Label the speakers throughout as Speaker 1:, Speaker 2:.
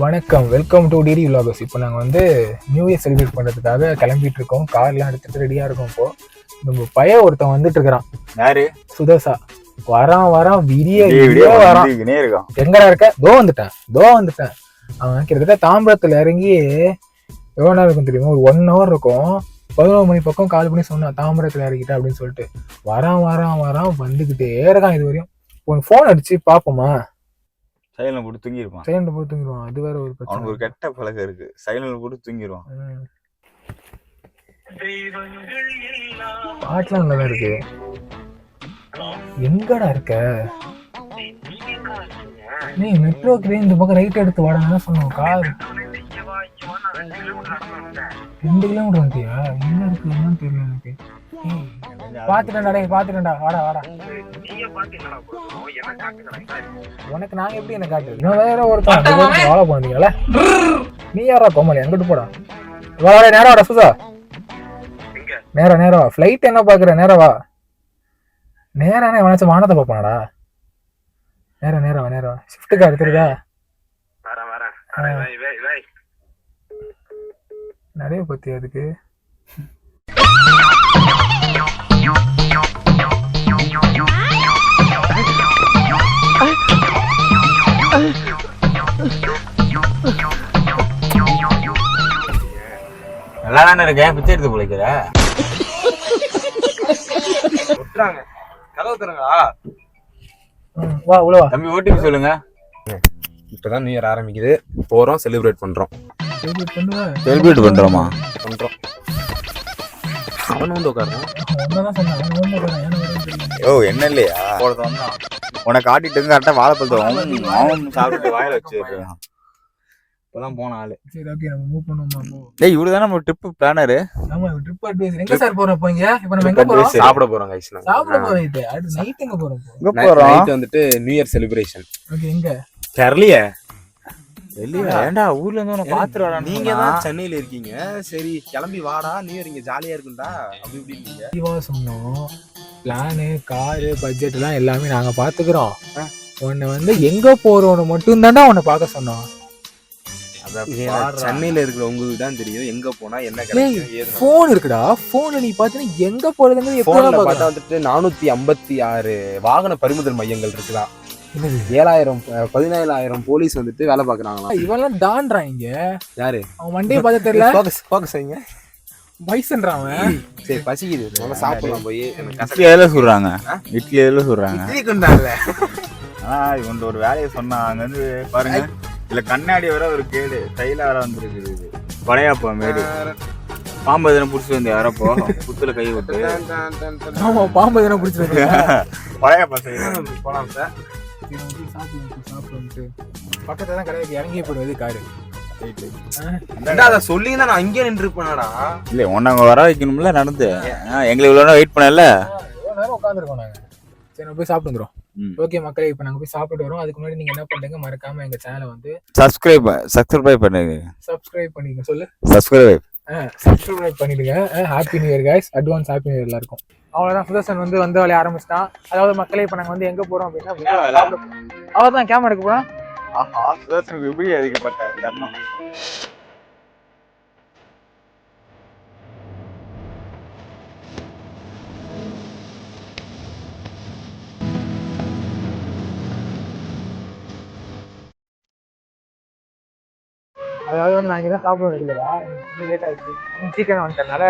Speaker 1: வணக்கம். Welcome to DD விலாகஸ் இப்போ நாங்கள் வந்து நியூ இயர் செலிப்ரேட் பண்ணுறதுக்காக கிளம்பிட்டு இருக்கோம் கார்லாம் எடுத்துட்டு ரெடியாக இருக்கோம் இப்போ. நம்ம பையன் ஒருத்தன் வந்துட்டு இருக்கிறான்
Speaker 2: யாரு?
Speaker 1: சுதர்சா. வரான் வரான் விடிய
Speaker 2: விடிய
Speaker 1: வரான்.
Speaker 2: இருக்கான்.
Speaker 1: எங்கடா இருக்க? தோ வந்துட்டேன். தோ வந்துட்டேன். அவன் கிட்டத்தட்ட தாம்பரத்தில் இறங்கி எவ்வளோ நேரம் இருக்கும் தெரியுமா? ஒரு ஒன் ஹவர் இருக்கும். பதினோரு மணி பக்கம் கால் பண்ணி சொன்னான். தாம்பரத்தில் இறங்கிட்டேன் அப்படின்னு சொல்லிட்டு. வரான் வரான் வரான். வந்துக்கிட்டே இருக்கான் இது வரையும் உனக்கு ஃபோன் அடிச்சு பார்ப்போமா?
Speaker 2: சைலண்ட்ல போட்டு தூங்கிருப்பான்.
Speaker 1: சைலண்ட் போட்டு தூங்கிடுவான் அது வேற ஒரு
Speaker 2: அவனுக்கு ஒரு
Speaker 1: பிரச்சனை
Speaker 2: கெட்ட பழக்கம் இருக்கு. சைலண்ட்ல போட்டு தூங்கிடுவான்.
Speaker 1: பாட்டுலாம் நல்லா இருக்கு. எங்கடா இருக்க? நீ மெட்ரோக்கு இந்த பக்கம் ரைட் எடுத்து வாடா சொன்னோம் கார். ரெண்டு கிலோமீட்டர் வந்துட்டியா? என்ன இருக்கு என்னன்னு தெரியல எனக்கு. ஏய், பாத்துட்டேன்டா டேய் பாத்துட்டேன்டா வாடா வாடா. உனக்கு நாங்க எப்படி என்ன காட்டு இன்னும் வேற ஒருத்தன் வாழ போனீங்கல்ல நீ யாரா கோமலி அங்கிட்டு போடா. வா வாடா நேரம் வாடா சுதா நேரம் நேரம் வா. ஃப்ளைட் என்ன பாக்குற? நேரம் வா. என்ன எவனாச்சும் வானத்தை பார்ப்பானடா. நேரம் நேரம் வா நேரம் ஷிஃப்ட் கார் தெரியுதா?
Speaker 3: வரேன் வரேன். வை, வை, வை.
Speaker 1: நிறைய பத்தி அதுக்கு.
Speaker 2: நல்லா தானே இருக்கேன் பிச்சை எடுத்து பிழைக்கிற
Speaker 3: விட்டுறாங்க கதவு தருங்களா
Speaker 1: வா உள்ள வா.
Speaker 2: தம்பி ஓடிபி சொல்லுங்க.
Speaker 4: இப்பதான் நியூ இயர் ஆரம்பிக்குது. போறோம் செலிப்ரேட் பண்றோம்.
Speaker 1: பண்ணுவ
Speaker 2: செலிப்ரேட் பண்றோமா?
Speaker 4: அவன் வந்து.
Speaker 2: ஓ என்ன இல்லையா? போறது வந்தான் உனக்கு காட்டிட்டு கரெக்டா வாழைப்பழத்தை அவன் அவன் சாப்பிட்டு வாயில வச்சு இப்பதான் போன ஆளு.
Speaker 1: சரி ஓகே நம்ம மூவ் பண்ணுவோமா போ
Speaker 2: டேய் இவரு நம்ம ட்ரிப் பிளானரு
Speaker 1: ஆமா ட்ரிப் அட்வைஸ் எங்க சார் போறோம் இப்போ இங்க? இப்போ நம்ம எங்க போறோம்?
Speaker 2: சரி.
Speaker 4: சாப்பிட போறோம் கைஸ்
Speaker 1: சாப்பிட போறோம் இது. அடுத்து நைட் எங்க போறோம்? இப்போ?
Speaker 2: எங்க போறோம்?
Speaker 4: நைட் வந்துட்டு நியூ இயர் செலிப்ரேஷன்
Speaker 1: ஓகே எங்க?
Speaker 4: தெரியலையே.
Speaker 2: வெளியே ஏன்டா ஊர்ல இருந்து உன பாத்துட்டு
Speaker 4: நீங்க தான் சென்னையில இருக்கீங்க. சரி கிளம்பி வாடா நியூ இயர் இங்க ஜாலியா இருக்கும்டா அப்படி இப்படி
Speaker 1: தெளிவா சொன்னோம் பிளானு காரு பட்ஜெட் எல்லாம் எல்லாமே நாங்க பாத்துக்கிறோம். உன்னை வந்து எங்க போறோம்னு மட்டும் தான்டா உன்னை பார்க்க சொன்னோம்.
Speaker 4: சென்னையில இருக்கிற உங்களுக்கு தான் தெரியும் எங்க போனா என்ன கிடைக்கும்
Speaker 1: போன் இருக்குடா. போன்ல நீ பாத்தீங்கன்னா எங்க போறதுங்கிறது எப்படி
Speaker 4: பார்த்தா வந்துட்டு நானூத்தி ஐம்பத்தி ஆறு வாகன பறிமுதல் மையங்கள் இருக்குதான். ஏழாயிரம் பதினேழாயிரம் போலீஸ் வந்துட்டு வேலை பாக்குறாங்களாம்
Speaker 1: இவெல்லாம் டான்றான் இங்க.
Speaker 4: யாரு?
Speaker 1: அவன் மண்டையை பார்த்து தெரியல.
Speaker 4: ஃபோக்கஸ் ஃபோக்கஸ் வைங்க.
Speaker 1: அவன்?
Speaker 4: சரி பசிக்குது. நல்லா சாப்பிடலாம் போய்.
Speaker 2: இட்லி எதுல சொல்றாங்க இட்லி எதுல
Speaker 4: கொண்டாடல
Speaker 2: இவன் ஒரு வேலையை சொன்னான் அங்க வந்து பாருங்க இதுல கண்ணாடி வர ஒரு கேடு. வர வந்துருக்குது இது. பழையாப்பா மேடு. பாம்பு எதனா புடிச்சு வந்து யாரப்போ புத்துல கை விட்டு.
Speaker 1: ஆமா பாம்பு எதனா பிடிச்சிருக்கு
Speaker 2: பழையாப்பா சைடு
Speaker 4: போலாம் சார்.
Speaker 1: பக்கத்துல தான் கடைக்கு இறங்கி போடுவது காரு
Speaker 4: அதை சொல்லி நான் அங்கேயே நின்று இருப்பேனடா
Speaker 2: இல்ல உன்னை அங்க வர வைக்கணும்ல நடந்து. எங்களை இவ்வளவு நேரம் வெயிட் பண்ணல.
Speaker 1: நேரம் உட்காந்துருக்கோம் நாங்க. சரி நம்ம போய் சாப்பிட்டு. ஓகே மக்களே இப்போ நாங்க போய் சாப்பிட்டு வரோம். அதுக்கு முன்னாடி நீங்க என்ன பண்றீங்க மறக்காம எங்க சேனலை வந்து
Speaker 2: சப்ஸ்கிரைப் சப்ஸ்கிரைப் பண்ணுங்க
Speaker 1: சப்ஸ்கிரைப் பண்ணிடுங்க சொல்லு.
Speaker 2: சப்ஸ்கிரைப்
Speaker 1: சப்ஸ்கிரைப் பண்ணிடுங்க. Happy new year guys advance happy new year எல்லாருக்கும். அவ்வளோதான் சுதர்சன் வந்து வந்து வேலைய ஆரம்பிச்சிட்டான் அதாவது மக்களே இப்போ நாங்கள் வந்து எங்கே போகிறோம் அப்படின்னா அவள் தான் கேமரா எடுக்க போகிறோம்
Speaker 2: ஆஹா சுதர்சனுக்கு எப்படி அதிகப்பட்ட தருணம்
Speaker 1: அதாவது வந்து நான் இங்கே தான் சாப்பிட வேண்டியதா லேட் ஆகிடுச்சு சீக்கிரம் வந்துட்டனால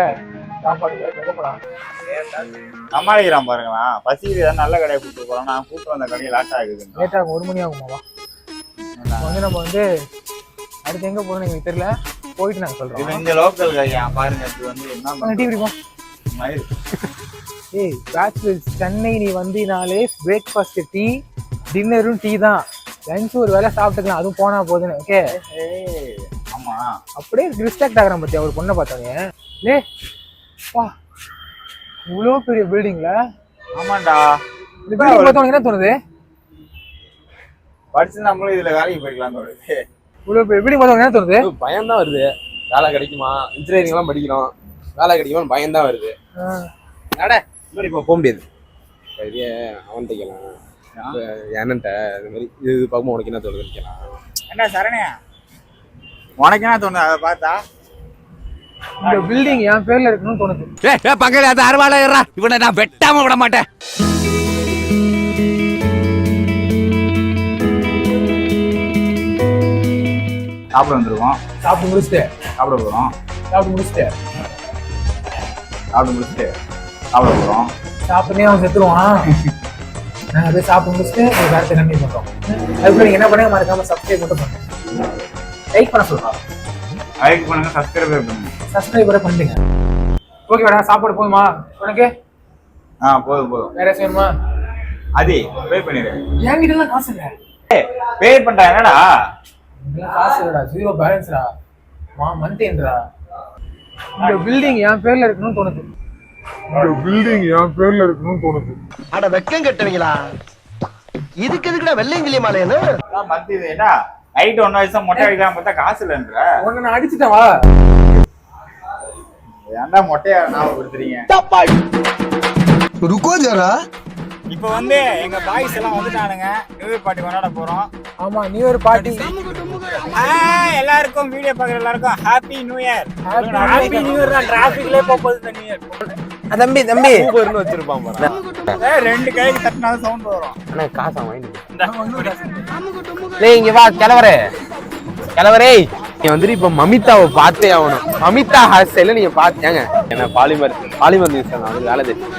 Speaker 2: சமாளிக்கிறான் பாருங்களா. பசிக்குது ஏதாவது நல்ல கடையை கூப்பிட்டு போறோம். நான் கூப்பிட்டு வந்த கடையை லேட் ஆகுது.
Speaker 1: லேட் ஆகும். ஒரு மணி ஆகுமாவா வந்து நம்ம வந்து அடுத்து எங்கே போகிறோம்னு எங்களுக்கு தெரியல. போயிட்டு
Speaker 2: இது
Speaker 1: சொல்கிறோம்
Speaker 2: இந்த லோக்கல் கையா பாருங்க இது வந்து என்ன
Speaker 1: டீ குடிப்போம்.
Speaker 2: மயில்
Speaker 1: ஏய் பேச்சுலர்ஸ் சென்னை நீ வந்தினாலே பிரேக்ஃபாஸ்ட் டீ டின்னரும் டீ தான். லஞ்ச் ஒரு வேளை சாப்பிட்டுக்கலாம். அதுவும் போனா போதுன்னு. ஓகே
Speaker 2: ஏய், ஆமா.
Speaker 1: அப்படியே டிஸ்ட்ராக்ட் ஆகிறான் பத்தியா? ஒரு பொண்ணை பார்த்தோன்னே லே வா. இவ்வளோ பெரிய பில்டிங்ல
Speaker 2: ஆமாண்டா.
Speaker 1: இந்த பில்டிங் பார்த்தவனுக்கு என்ன தோணுது?
Speaker 2: படிச்சு நம்மளும் இதுல வேலைக்கு போய்க்கலாம் தோணுது.
Speaker 1: இவ்வளோ பெரிய பில்டிங் பார்த்தவனுக்கு என்ன தோணுது?
Speaker 4: பயம் தான் வருது. வேலை கிடைக்குமா? இன்ஜினியரிங் எல்லாம் படிக்கிறோம். வேலை கிடைக்குமா பயம் தான் வருது நட இப்படி இப்போ போக முடியாது. பெரிய அவன் தைக்கலாம் ஏன்னன்ட்ட இந்த மாதிரி இது பார்க்கும்போது உனக்கு என்ன தோணுதுன்னு கேட்கலாம்
Speaker 2: என்ன சரணையா? உனக்கு என்ன தோணுது? அதை பார்த்தா?
Speaker 1: இந்த பில்டிங் என் பேர்ல இருக்கணும்னு தோணுது.
Speaker 5: பக்கத்துல அந்த அருவாளா இவனை நான் வெட்டாம விட மாட்டேன்.
Speaker 2: சாப்பிட வந்திருக்கோம்
Speaker 1: சாப்பிட்டு முடிச்சுட்டு.
Speaker 2: சாப்பிட போகிறோம்
Speaker 1: சாப்பிட்டு முடிச்சுட்டு.
Speaker 2: சாப்பிட்டு முடிச்சுட்டு சாப்பிட போகிறோம்
Speaker 1: சாப்பிட்டே அவன் செத்துருவான். நாங்க போய் சாப்பிட்டு முடிச்சுட்டு ஒரு வேறத்தை கம்மி பண்றோம் அதுக்கு நீங்க என்ன பண்ணுங்க மறக்காம சப்ஸ்கிரைப் மட்டும் பண்ணுங்க. லைக் பண்ண சொல்றோம்
Speaker 2: லைக் பண்ணுங்க சப்ஸ்கிரைப் பண்ணுங்க.
Speaker 1: சப்ஸ்கிரைபரை பண்ணுங்க ஓகே மேடம் சாப்பாடு போதுமா? உனக்கு?
Speaker 2: ஆ போதும் போதும்.
Speaker 1: வேற ஏதாச்சும் வேணுமா?
Speaker 2: அதி பே பண்ணிடு.
Speaker 1: என்கிட்ட எல்லாம் காசு இல்ல.
Speaker 2: பே பண்ணிட்டா என்னடா?
Speaker 1: காசு இல்லடா ஜீரோ பேலன்ஸ்டா மா மந்த்ன்றா இந்த பில்டிங் என் பேர்ல இருக்கணும்னு தோணுது. இந்த பில்டிங் என் பேர்ல இருக்கணும்னு தோணுது.
Speaker 6: அட வெக்கம் கட்டுவீங்களா? இதுக்கு எதுக்குடா வெள்ளையங்கிலி மாலையன்னு?
Speaker 2: மந்த் இது என்ன நைட் ஒன்னு வயசா மொட்டை அடிக்காம பார்த்தா காசு இல்லைன்ற.
Speaker 1: உன்னை நான் அடிச்சிட்டேன் வா.
Speaker 2: ஏன்டா மொட்டையா ஞாபகப்படுத்துறீங்க?
Speaker 6: ருக்கோ ஜரா?
Speaker 2: இப்போ வந்து எங்க பாய்ஸ் எல்லாம் வந்துட்டானுங்க. நியூ இயர் பார்ட்டி கொண்டாட போறோம்.
Speaker 1: ஆமா நீ ஒரு பார்ட்டி
Speaker 2: எல்லாருக்கும் வீடியோ பார்க்குற எல்லாருக்கும் happy new year happy new year தான் டிராஃபிக்ல போகுது நியூ இயர்
Speaker 4: தம்பி தம்பி.
Speaker 2: சூப்பர்னு
Speaker 4: அண்ணா காசு வாங்கிட்டு இங்க வா கிளவரே கிளவரே நீ வந்துட்டு இப்ப மமிதாவை பார்த்தே ஆகணும். மமிதா ஹாஸ்டல்ல நீங்க பாத்தீங்க. என்ன பாலிமர் பாலிமர் நியூஸ் தான். அது வேலை தெரியும்